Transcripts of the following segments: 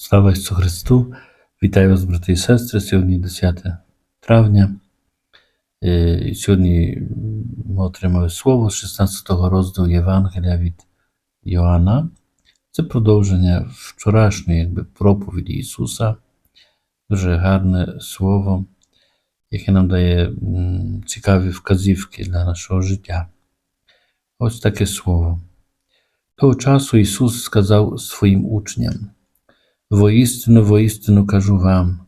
Слава Ісусу Христу! Вітаю вас, брати і сестри. Сьогодні 10 травня. Е, і Сьогодні ми отримали слово з 16 розділу Євангелія від Йоанна. Це продовження вчорашньої якби, проповіді Ісуса. Дуже гарне слово, яке нам дає м, цікаві вказівки для нашого життя. Ось таке слово. Того часу Ісус сказав своїм учням. Воістину, воістину кажу вам,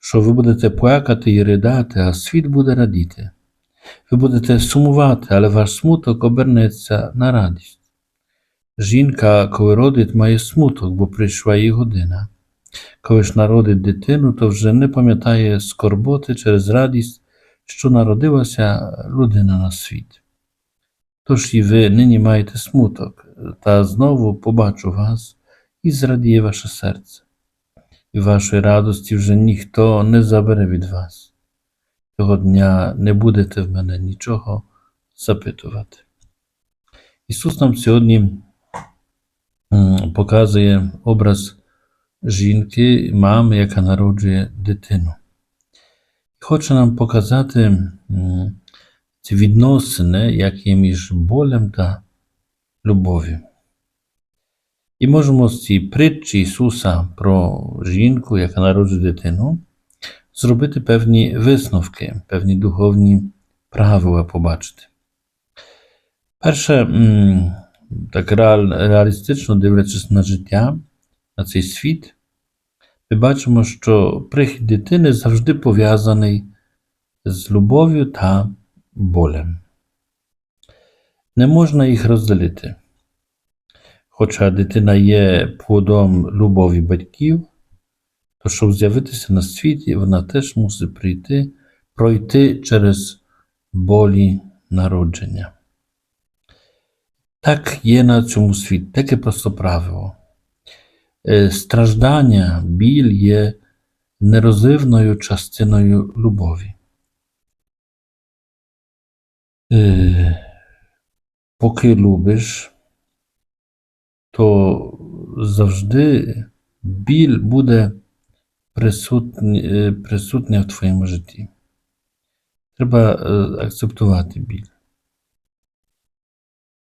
що ви будете плакати і ридати, а світ буде радіти. Ви будете сумувати, але ваш смуток обернеться на радість. Жінка, коли родить, має смуток, бо прийшла її година. Коли ж народить дитину, то вже не пам'ятає скорботи через радість, що народилася людина на світ. Тож і ви нині маєте смуток, та знову побачу вас і зрадіє ваше серце і вашої радості вже ніхто не забере від вас. Того дня не будете в мене нічого запитувати. Ісус нам сьогодні показує образ жінки, мами, яка народжує дитину. Хоче нам показати ці відносини, як є між болем та любов'ю. І можемо з цієї притчі Ісуса про жінку, яка народжує дитину, зробити певні висновки, певні духовні правила побачити. Перше, так реалістично дивлячись на життя, на цей світ, ми бачимо, що прихід дитини завжди пов'язаний з любов'ю та болем. Не можна їх розділити. Хоча дитина є плодом любові батьків, то щоб з'явитися на світі, вона теж мусить прийти, пройти через болі народження. Так є на цьому світі, таке просто правило. Е, Страждання, біль є нерозривною частиною любові. Е, Поки любиш, то завжди біль буде присутній, е, присутня в твоєму житті. Треба е, акцептувати біль.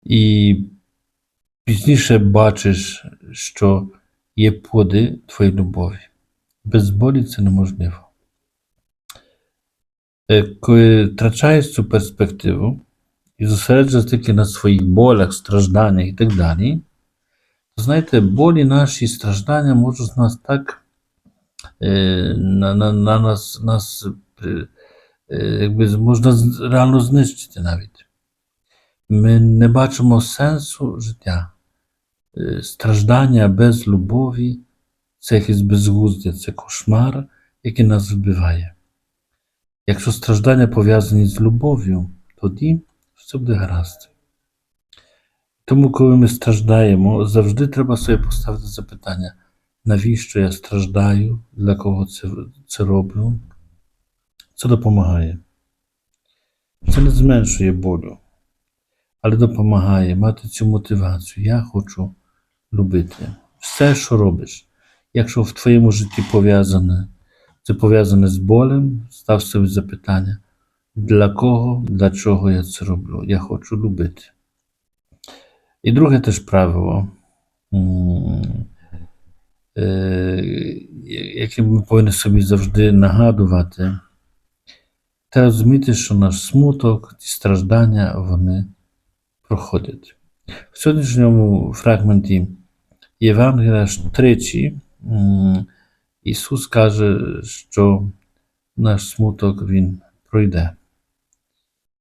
І пізніше бачиш, що є плоди твоєї любові. Без болі це неможливо. Е, Коли втрачаєш цю перспективу і зосереджуєшся тільки на своїх болях, стражданнях і так далі, Знаєте, болі наші страждання можуть нас так е, на, на, на нас, нас е, е, якби можна реально знищити навіть. Ми не бачимо сенсу життя. Е, Страждання без любові це якесь безглуздя, це кошмар, який нас вбиває. Якщо страждання пов'язані з любов'ю, тоді все буде гаразд. Тому, коли ми страждаємо, завжди треба собі поставити запитання, навіщо я страждаю, для кого це, це роблю. Це допомагає. Це не зменшує болю, але допомагає мати цю мотивацію. Я хочу любити. Все, що робиш. Якщо в твоєму житті пов'язане, це пов'язане з болем, став собі запитання, для кого, для чого я це роблю? Я хочу любити. І друге теж правило, е, яке ми повинні собі завжди нагадувати, та розуміти, що наш смуток, ці страждання, вони проходять. В сьогоднішньому фрагменті Євангелія тричі Ісус каже, що наш смуток Він пройде.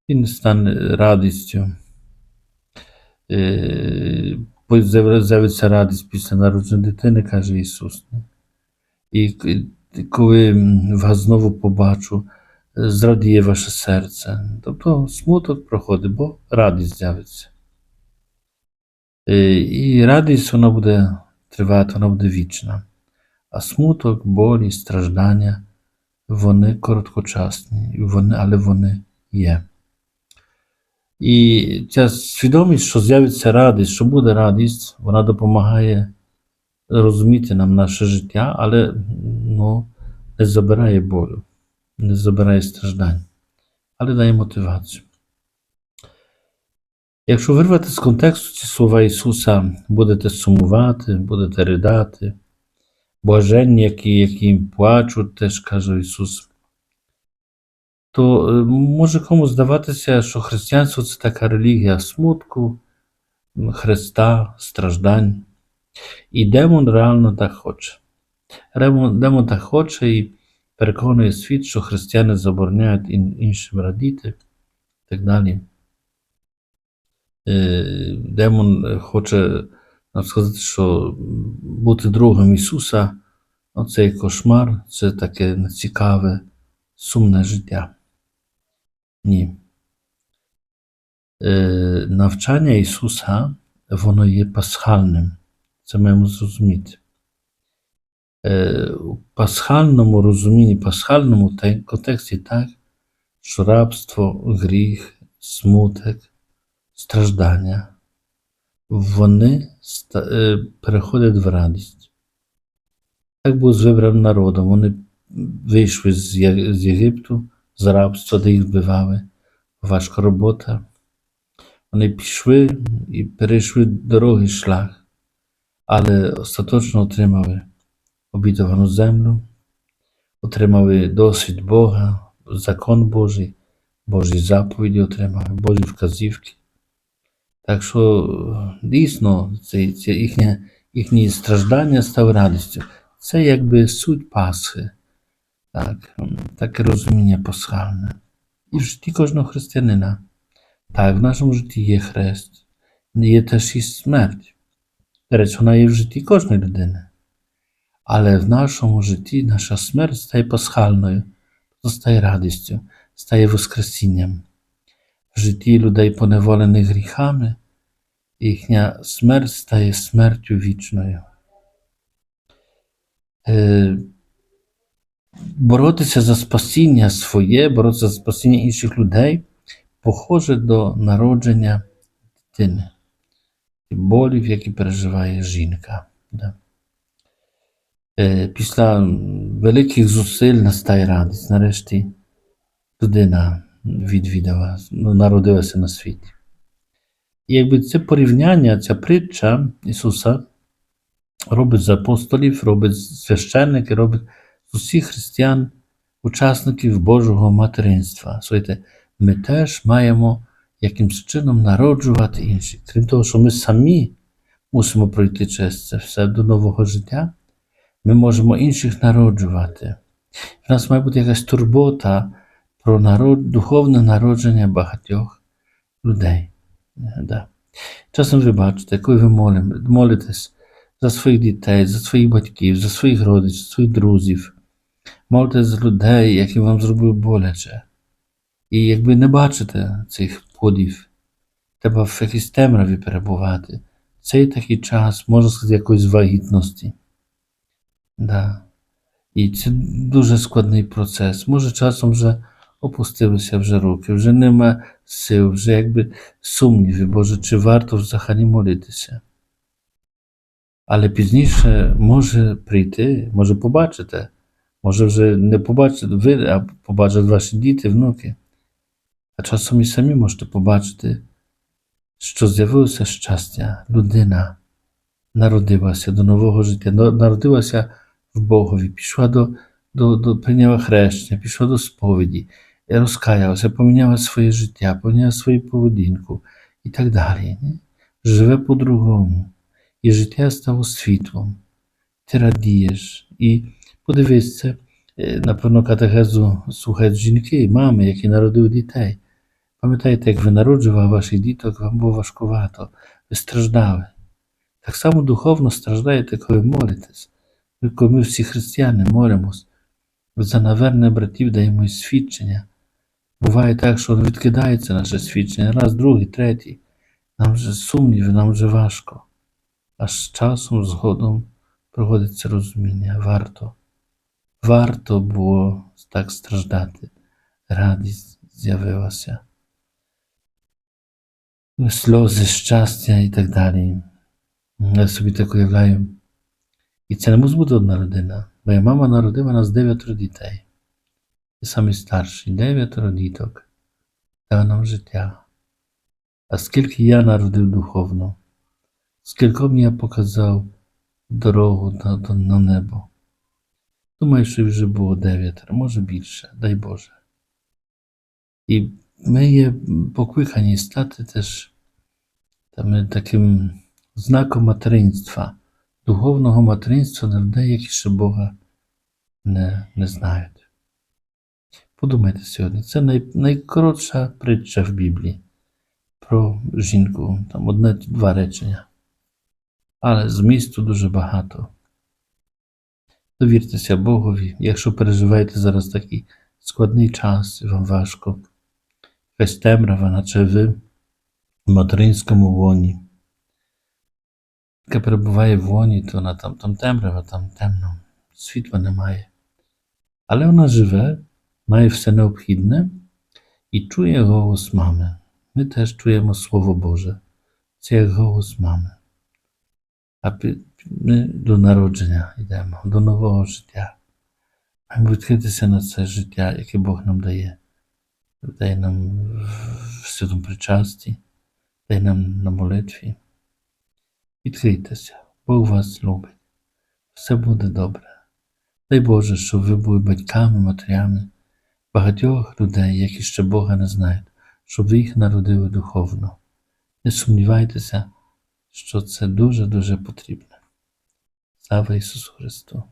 Він стане радістю. Е, з'явиться радість після народження дитини, каже Ісус. І коли вас знову побачу, е, зрадіє ваше серце. Тобто смуток проходить, бо радість з'явиться. Е, І радість вона буде тривати, вона буде вічна. А смуток, болі, страждання, вони короткочасні, вони, але вони є. І ця свідомість, що з'явиться радість, що буде радість, вона допомагає розуміти нам наше життя, але ну, не забирає болю, не забирає страждань, але дає мотивацію. Якщо вирвати з контексту ці слова Ісуса, будете сумувати, будете ридати, блаженні, які, які плачуть, теж каже Ісус, то е, може комусь здаватися, що християнство це така релігія смутку, Христа, страждань. І демон реально так хоче. Демон, так хоче і переконує світ, що християни забороняють ін- іншим радіти і так далі. Е, Демон хоче нам сказати, що бути другом Ісуса оцей кошмар це таке нецікаве, сумне життя. Ні. Е, Навчання Ісуса, воно є пасхальним. Це маємо зрозуміти. Е, У пасхальному розумінні, пасхальному те- контексті так, що рабство, гріх, смуток, страждання, вони ста- е, переходять в радість. Так був з вибраним народом. Вони вийшли з Є- з Єгипту, з рабства, де їх вбивали. Важка робота. Вони пішли і перейшли дорогий шлях, але остаточно отримали обітовану землю, отримали досвід Бога, закон Божий, Божі заповіді отримали, Божі вказівки. Так що дійсно це, це їхнє, їхні страждання стали радістю. Це якби суть Пасхи, так, м, таке розуміння пасхальне. І в житті кожного християнина. Так, в нашому житті є хрест, є теж і смерть. До речі, вона є в житті кожної людини. Але в нашому житті наша смерть стає пасхальною, то стає радістю, стає воскресінням. В житті людей, поневолених гріхами, їхня смерть стає смертю вічною. Боротися за спасіння своє, боротися за спасіння інших людей, похоже до народження дитини, болів, які переживає жінка. Да. Е, Після великих зусиль настає радість. Нарешті людина відвідала, ну, народилася на світі. І якби це порівняння, ця притча Ісуса робить з апостолів, робить з священників, робить усіх християн, учасників Божого материнства. Слухайте, ми теж маємо якимсь чином народжувати інших. Крім того, що ми самі мусимо пройти через це все до нового життя, ми можемо інших народжувати. В нас має бути якась турбота про народ, духовне народження багатьох людей. Да. Часом ви бачите, коли ви молитесь за своїх дітей, за своїх батьків, за своїх родичів, своїх друзів, молитесь за людей, які вам зробили боляче. І якби не бачите цих плодів, треба в якійсь темряві перебувати. Цей такий час, можна сказати, якоїсь вагітності. Да. І це дуже складний процес. Може, часом вже опустилися вже руки, вже нема сил, вже якби сумніви, Боже, чи варто взагалі молитися. Але пізніше може прийти, може побачити, може вже не побачити ви, а побачать ваші діти, внуки. А часом і самі можете побачити, що з'явилося щастя, людина народилася до нового життя, народилася в Богові, пішла до, до, до прийняла хрещення, пішла до сповіді, і розкаялася, поміняла своє життя, поміняла свою поведінку і так далі. Живе по-другому. І життя стало світлом. Ти радієш. І подивись е, напевно, катехезу слухають жінки, мами, які народили дітей. Пам'ятаєте, як ви народжували ваших діток, вам було важкувато, ви страждали. Так само духовно страждаєте, коли молитесь. Ми, коли ми всі християни молимось, за наверне братів даємо свідчення. Буває так, що відкидається наше свідчення, раз, другий, третій. Нам вже сумніви, нам вже важко. А з часом, згодом проходиться розуміння. Варто, варто було так страждати. Радість з'явилася. Сльози, щастя і так далі. Я собі так уявляю, І це не може бути одна людина. Моя мама народила нас дев'ятеро дітей. Я самий старший, дев'ятеро діток. Дала нам життя. А скільки я народив духовно, скільком я показав дорогу на, до- на небо. Думаю, що вже було дев'ятеро, може більше, дай Боже. І ми є покликані стати теж там, таким знаком материнства, духовного материнства для людей, які ще Бога не, не знають. Подумайте сьогодні, це най, найкоротша притча в Біблії про жінку, там одне-два речення. Але змісту дуже багато. Довіртеся Богові, якщо переживаєте зараз такий складний час і вам важко, якась темрява, наче ви в материнському лоні. Яка перебуває в лоні, то вона там, там темрява, там темно, світла немає. Але вона живе, має все необхідне і чує голос мами. Ми теж чуємо Слово Боже. Це як голос мами. А пі- ми до народження йдемо, до нового життя. Маємо відкритися на це життя, яке Бог нам дає. Дає нам в святому причасті, дає нам на молитві. Відкрийтеся, Бог вас любить. Все буде добре. Дай Боже, щоб ви були батьками, матерями багатьох людей, які ще Бога не знають, щоб ви їх народили духовно. Не сумнівайтеся, що це дуже-дуже потрібно. dawaj surowiec tu